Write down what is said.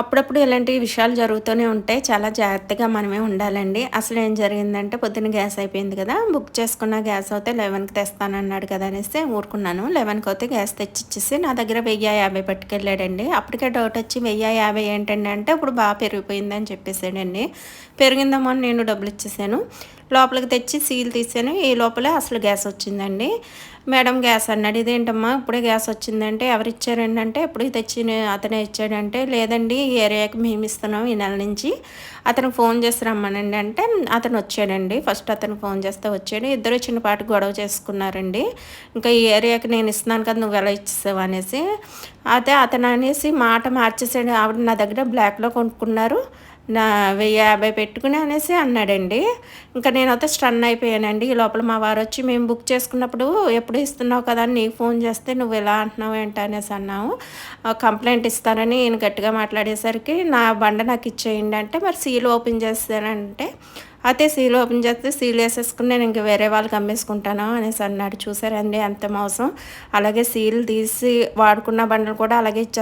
అప్పుడప్పుడు ఇలాంటి విషయాలు జరుగుతూనే ఉంటాయి. చాలా జాగ్రత్తగా మనమే ఉండాలండి. అసలు ఏం జరిగిందంటే పొద్దున్న గ్యాస్ అయిపోయింది కదా బుక్ చేసుకున్న గ్యాస్ అయితే లెవెన్కి తెస్తానన్నాడు కదా అనేసి ఊరుకున్నాను. లెవెన్కి అయితే గ్యాస్ తెచ్చిచ్చేసి నా దగ్గర వెయ్యి యాభై పట్టుకెళ్ళాడండి. అప్పటికే డౌట్ వచ్చి వెయ్యి యాభై ఏంటండి అంటే ఇప్పుడు బాగా పెరిగిపోయిందని చెప్పేసాడండి. పెరిగిందేమో అని నేను డబ్బులు ఇచ్చేసాను. లోపలికి తెచ్చి సీల్ తీసాను. ఈ లోపలే అసలు గ్యాస్ వచ్చిందండి. మేడం గ్యాస్ అన్నాడు ఇదేంటమ్మా ఇప్పుడే గ్యాస్ వచ్చిందంటే ఎవరు ఇచ్చారండి అంటే ఇప్పుడు తెచ్చి అతనే ఇచ్చాడంటే లేదండి ఈ ఏరియాకి మేము ఇస్తున్నాం ఈ నెల నుంచి. అతను ఫోన్ చేసి రమ్మనండి అంటే అతను వచ్చాడండి. ఫస్ట్ అతను ఫోన్ చేస్తే వచ్చాడు. ఇద్దరు చిన్నపాటి గొడవ చేసుకున్నారండి. ఇంకా ఈ ఏరియాకి నేను ఇస్తున్నాను కదా నువ్వు ఎలా ఇచ్చేసావు అనేసి అయితే అతను అనేసి మాట మార్చేసాడు. ఆవిడ నా దగ్గర బ్లాక్లో కొనుక్కున్నారు. నా వెయ్యి యాభై పెట్టుకుని అనేసి అన్నాడండి. ఇంకా నేనైతే స్టన్ అయిపోయానండి. ఈ లోపల మా వారు వచ్చి మేము బుక్ చేసుకున్నప్పుడు ఎప్పుడు ఇస్తున్నావు కదా అని నీకు ఫోన్ చేస్తే నువ్వు ఎలా అంటున్నావు ఏంటి? అనేసి అన్నావు. కంప్లైంట్ ఇస్తానని నేను గట్టిగా మాట్లాడేసరికి నా బండ నాకు ఇచ్చేయండి అంటే మరి సీల్ ఓపెన్ చేస్తానంటే అయితే సీల్ ఓపెన్ చేస్తే సీల్ వేసేసుకుని నేను ఇంక వేరే వాళ్ళకి అమ్మేసుకుంటాను అనేసి అన్నాడు. చూసారండి అంత మోసం. అలాగే సీల్ తీసి వాడుకున్న బండలు కూడా అలాగే ఇచ్చేస్తాను